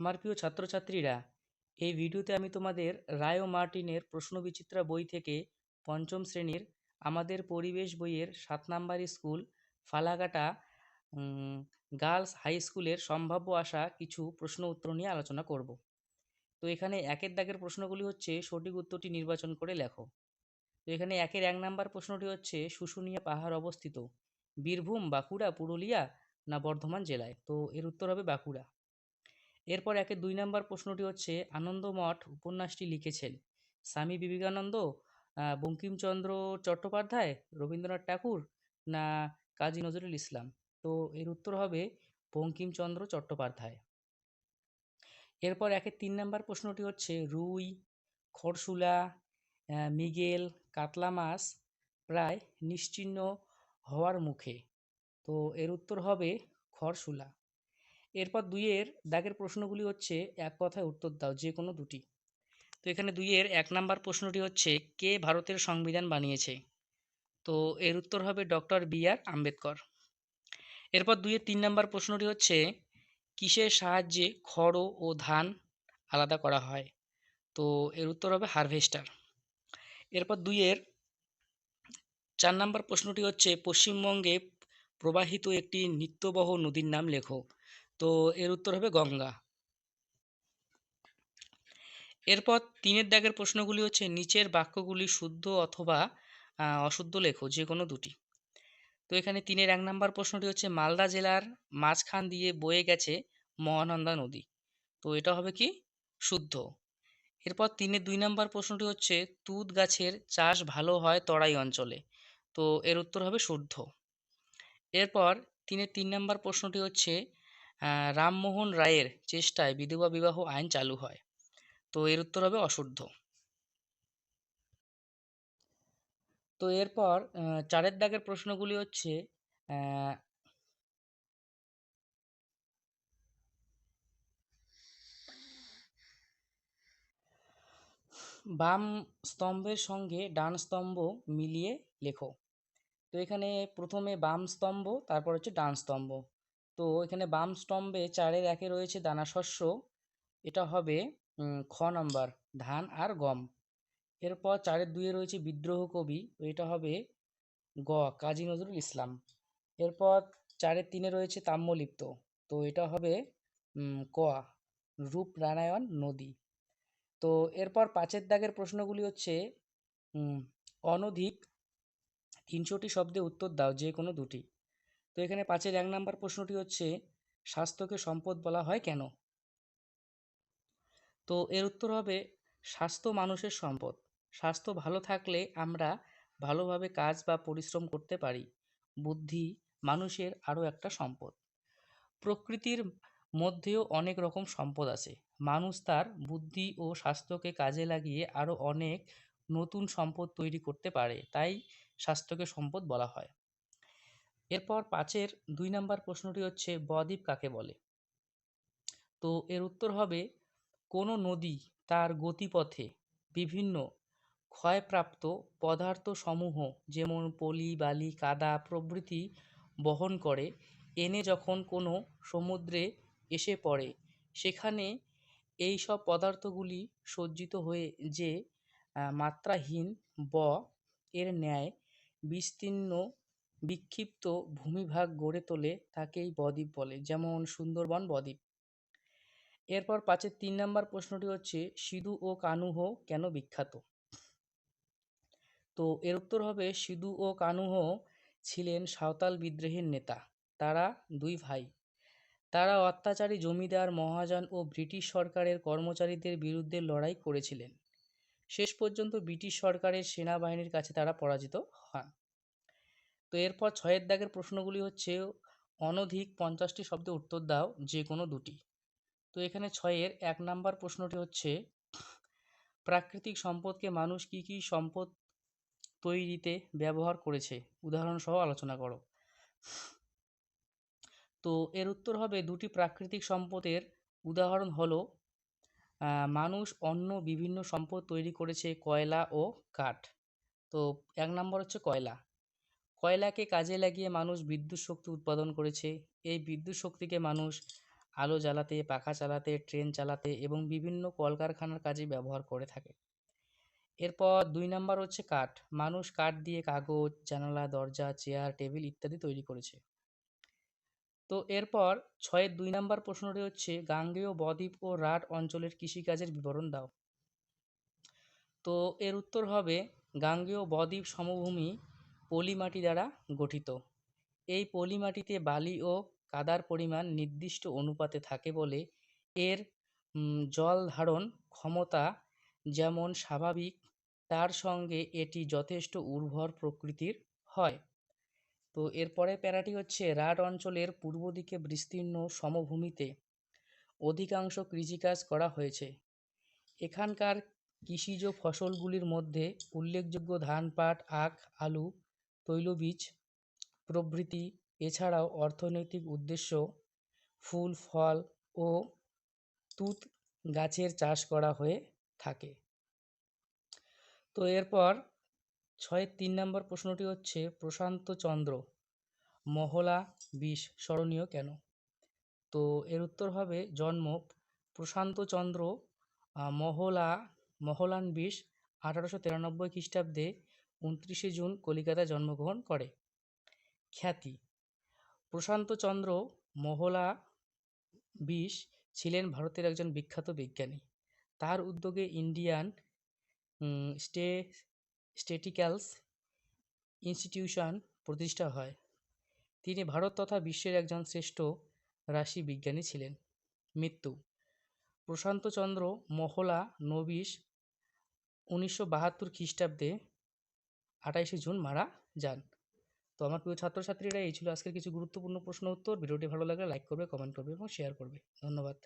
আমার প্রিয় ছাত্রছাত্রীরা, এই ভিডিওতে আমি তোমাদের রায় ও মার্টিনের প্রশ্নবিচিত্রা বই থেকে পঞ্চম শ্রেণির আমাদের পরিবেশ বইয়ের সাত number school Falakata girls high স্কুলের সম্ভাব্য আসা কিছু প্রশ্ন উত্তর নিয়ে আলোচনা করব। তো এখানে একের দাগের প্রশ্নগুলি হচ্ছে, সঠিক উত্তরটি নির্বাচন করে লেখো। তো এখানে একের এক নাম্বার প্রশ্নটি হচ্ছে, শুশুনিয়া পাহাড় অবস্থিত বীরভূম বাঁকুড়া পুরুলিয়া না বর্ধমান জেলায়? তো এর উত্তর হবে বাঁকুড়া। এরপর একের দুই নম্বর প্রশ্নটি হচ্ছে আনন্দমঠ উপন্যাসটি লিখেছেন স্বামী বিবেকানন্দ বঙ্কিমচন্দ্র চট্টোপাধ্যায়, রবীন্দ্রনাথ ঠাকুর না কাজী নজরুল ইসলাম? তো এর উত্তর হবে বঙ্কিমচন্দ্র চট্টোপাধ্যায়। এরপর একের তিন নম্বর প্রশ্নটি হচ্ছে, রুই খরশুলা মিগেল, কাতলা মাছ প্রায় নিশ্চিহ্ন হওয়ার মুখে। তো এর উত্তর হবে খরশুলা এরপর দুইয়ের দাগের প্রশ্নগুলি হচ্ছে, এক কথায় উত্তর দাও, যে কোনো দুটি। তো এখানে দুইয়ের এক নাম্বার প্রশ্নটি হচ্ছে, কে ভারতের সংবিধান বানিয়েছে? তো এর উত্তর হবে ডক্টর বি আর আম্বেদকর। এরপর দুইয়ের তিন নাম্বার প্রশ্নটি হচ্ছে, কিসের সাহায্যে খড় ও ধান আলাদা করা হয়? তো এর উত্তর হবে হারভেস্টার। এরপর দুইয়ের চার নাম্বার প্রশ্নটি হচ্ছে, পশ্চিমবঙ্গে প্রবাহিত একটি নিত্যবহ নদীর নাম লেখো। তো এর উত্তর হবে গঙ্গা। এরপর তিনের দাগের প্রশ্নগুলি হচ্ছে নিচের বাক্যগুলি শুদ্ধ অথবা অশুদ্ধ লেখো, যে কোনো দুটি। তো এখানে তিনের এক নম্বর প্রশ্নটি হচ্ছে, মালদা জেলার মাঝখান দিয়ে বয়ে গেছে মহানন্দা নদী। তো এটা হবে কি? শুদ্ধ। এরপর তিনের দুই নম্বর প্রশ্নটি হচ্ছে তুত গাছের চাষ ভালো হয় তরাই অঞ্চলে? তো এর উত্তর হবে শুদ্ধ। এরপর তিনের তিন নম্বর প্রশ্নটি হচ্ছে রামমোহন রায়ের চেষ্টায় বিধবা বিবাহ আইন চালু হয়। তো এর উত্তর হবে অশুদ্ধ। তো এরপর চারের দাগের প্রশ্নগুলি হচ্ছে বাম স্তম্ভের সঙ্গে ডান স্তম্ভ মিলিয়ে লেখো। তো এখানে প্রথমে বাম স্তম্ভ, তারপর হচ্ছে ডান স্তম্ভ। তো এখানে বাম স্তম্ভে চারের একে রয়েছে দানা শস্য। এটা হবে খ নম্বর, ধান আর গম। এরপর চারের দুইয়ে রয়েছে বিদ্রোহ কবি। এটা হবে গ, কাজী নজরুল ইসলাম। এরপর চারের তিনে রয়েছে তাম্যলিপ্ত তো এটা হবে ক রূপনারায়ণ নদী। তো এরপর পাঁচের দাগের প্রশ্নগুলি হচ্ছে অনধিক তিনশোটি শব্দে উত্তর দাও যে কোনো দুটি। তো এখানে পাঁচের এক নম্বর প্রশ্নটি হচ্ছে, স্বাস্থ্যকে সম্পদ বলা হয় কেন? তো এর উত্তর হবে, স্বাস্থ্য মানুষের সম্পদ। স্বাস্থ্য ভালো থাকলে আমরা ভালোভাবে কাজ বা পরিশ্রম করতে পারি। বুদ্ধি মানুষের আরও একটা সম্পদ। প্রকৃতির মধ্যেও অনেক রকম সম্পদ আছে। মানুষ তার বুদ্ধি ও স্বাস্থ্যকে কাজে লাগিয়ে আরও অনেক নতুন সম্পদ তৈরি করতে পারে। তাই স্বাস্থ্যকে সম্পদ বলা হয়। এরপর পাঁচের দুই নাম্বার প্রশ্নটি হচ্ছে, বদ্বীপ কাকে বলে? তো এর উত্তর হবে, কোনো নদী তার গতিপথে বিভিন্ন ক্ষয়প্রাপ্ত পদার্থসমূহ, যেমন পলি, বালি, কাদা প্রভৃতি বহন করে। এনে যখন কোনো সমুদ্রে এসে পড়ে, সেখানে এই সব পদার্থগুলি সজ্জিত হয়ে যে মাত্রাহীন ব, এর ন্যায় বিস্তীর্ণ বিক্ষিপ্ত ভূমিভাগ গড়ে তোলে তাকেই বদ্বীপ বলে, যেমন সুন্দরবন বদ্বীপ। এরপর পাঁচের তিন নম্বর প্রশ্নটি হচ্ছে, সিধু ও কানুহ কেন বিখ্যাত? তো এর উত্তর হবে, সিধু ও কানুহ ছিলেন সাঁওতাল বিদ্রোহের নেতা। তারা দুই ভাই। তারা অত্যাচারী জমিদার মহাজন ও ব্রিটিশ সরকারের কর্মচারীদের বিরুদ্ধে লড়াই করেছিলেন। শেষ পর্যন্ত ব্রিটিশ সরকারের সেনাবাহিনীর কাছে তারা পরাজিত হন। এরপর ছয়ের দাগের প্রশ্নগুলি হচ্ছে, অনধিক পঞ্চাশটি শব্দে উত্তর দাও যে কোনো দুটি। তো এখানে ছয়ের এক নাম্বার প্রশ্নটি হচ্ছে, প্রাকৃতিক সম্পদকে মানুষ কি কি সম্পদ তৈরিতে ব্যবহার করেছে? উদাহরণ সহ আলোচনা করো। তো এর উত্তর হবে, দুটি প্রাকৃতিক সম্পদের উদাহরণ হলো মানুষ অন্য বিভিন্ন সম্পদ তৈরি করেছে কয়লা ও কাঠ। তো এক নম্বর হচ্ছে কয়লা। কয়লাকে কাজে লাগিয়ে মানুষ বিদ্যুৎ শক্তি উৎপাদন করেছে, এই বিদ্যুৎ শক্তিকে মানুষ আলো জ্বালাতে, পাখা চালাতে, ট্রেন চালাতে এবং বিভিন্ন কলকারখানার কাজে ব্যবহার করে থাকে। এরপর দুই নাম্বার হচ্ছে কাঠ। মানুষ কাঠ দিয়ে কাগজ, জানালা, দরজা, চেয়ার, টেবিল ইত্যাদি তৈরি করেছে। তো এরপর ছয়ের দুই নাম্বার প্রশ্নটি হচ্ছে, গাঙ্গেয় বদ্বীপ ও রাট অঞ্চলের কৃষিকাজের বিবরণ দাও। তো এর উত্তর হবে, গাঙ্গেয় বদ্বীপ সমভূমি পলি মাটি দ্বারা গঠিত। এই পলি মাটিতে বালি ও কাদার পরিমাণ নির্দিষ্ট অনুপাতে থাকে বলে এর জল ধারণ ক্ষমতা যেমন স্বাভাবিক, তার সঙ্গে এটি যথেষ্ট উর্বর প্রকৃতির হয়। তো এরপরে প্যারাটি হচ্ছে রাঢ় অঞ্চলের পূর্ব দিকে বিস্তীর্ণ সমভূমিতে অধিকাংশ কৃষিকাজ করা হয়েছে। এখানকার কৃষিজ ফসলগুলির মধ্যে উল্লেখযোগ্য ধান পাট আখ, আলু তৈলবীজ প্রভৃতি, এছাড়াও অর্থনৈতিক উদ্দেশ্য, ফুল, ফল ও তুঁত গাছের চাষ করা হয়ে থাকে। তো এরপর ছয়ের তিন নম্বর প্রশ্নটি হচ্ছে, প্রশান্ত চন্দ্র, মহলা বিষ স্মরণীয় কেন? তো এর উত্তর হবে, জন্ম প্রশান্ত চন্দ্র মহলা, মহলান বিষ আঠারোশো তিরানব্বই খ্রিস্টাব্দে উনত্রিশে জুন কলিকাতায় জন্মগ্রহণ করে। খ্যাতি প্রশান্তচন্দ্র মহলা বিশ ছিলেন ভারতের একজন বিখ্যাত বিজ্ঞানী। তার উদ্যোগে ইন্ডিয়ান স্টে, স্টেটিক্যালস ইনস্টিটিউশন প্রতিষ্ঠা হয়। তিনি ভারত তথা বিশ্বের একজন শ্রেষ্ঠ রাশি বিজ্ঞানী ছিলেন। মৃত্যু প্রশান্তচন্দ্র মহলা নবিশ উনিশশো বাহাত্তর খ্রিস্টাব্দে আঠাইশে জুন মারা যান। তো আমার প্রিয় ছাত্রছাত্রীরা, এই ছিল আজকের কিছু গুরুত্বপূর্ণ প্রশ্ন উত্তর। ভিডিওটি ভালো লাগলে লাইক করবে কমেন্ট করবে এবং শেয়ার করবে। ধন্যবাদ।